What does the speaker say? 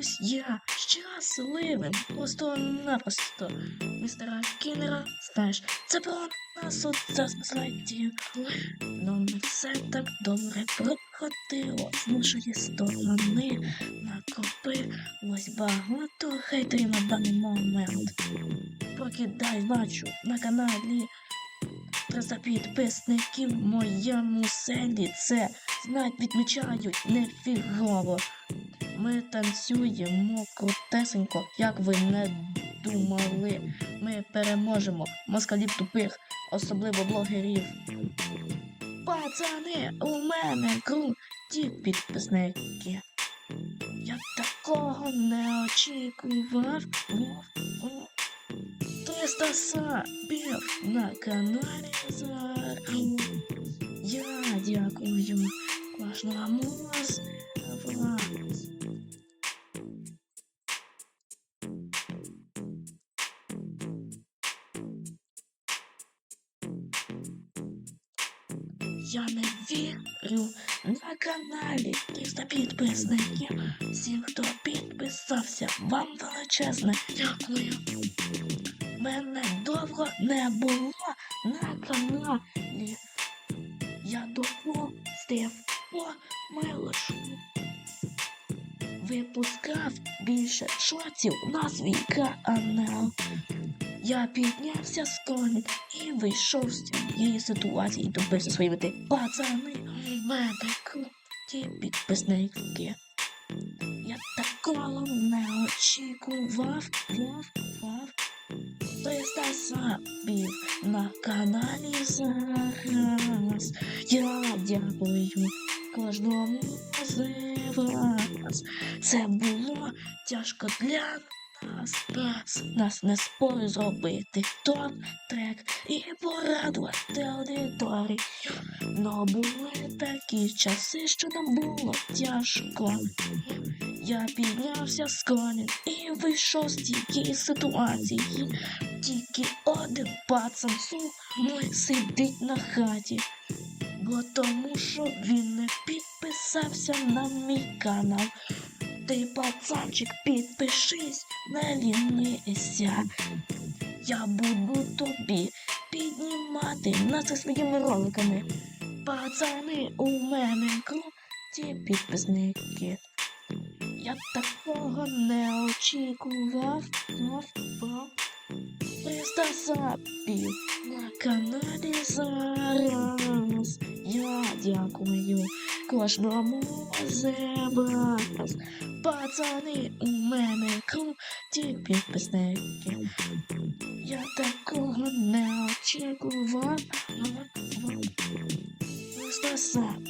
Знаюсь я щасливим, просто-напросто. Містера Кіннера, знаєш, це про нас от засадів. Ну, все так добре проходило з нашої сторони. Накопилось багато хейтерів на даний момент. Прокидай, бачу, на каналі 300 підписників моєму селі. Це знать відмічають нефігово. Ми танцюємо крутесенько, як ви не думали. Ми переможемо москалів тупих, особливо блогерів. Пацани, у мене круті підписники. Я такого не очікував. Вов, вов. 300 сабів на каналі зараз. Я дякую кожному з вас. Я не вірю на каналі 300 підписників. Всім, хто підписався, вам величезне дякую. Мене довго не було на каналі. Я допустив помилку. Випускав більше шотів на свій канал. Я піднявся з коні і вийшов з цієї ситуації і добився своєї мети. Пацани, в мене круті підписники. Я такого не очікував, вав, вав. 300 сабів на каналі зараз. Я дякую кожному з вас. Це було тяжко для нас, нас, нас не спору зробити топ трек і порадувати аудиторію. Но були такі часи, що нам було тяжко. Я піднявся з коня і вийшов з тієї ситуації. Тільки один пацан сумний сидить на хаті. Бо тому що він не підписався на мій канал. Ти, пацанчик, підпишись, не лінися. Я буду тобі піднімати на це своїми роликами. Пацани, у мене круті підписники. Я такого не очікував. Вав, вав. 300 на каналі зараз. Я дякую кожному з. Пацани, у мене круті підписники. Я такого не очікував. Просто вав.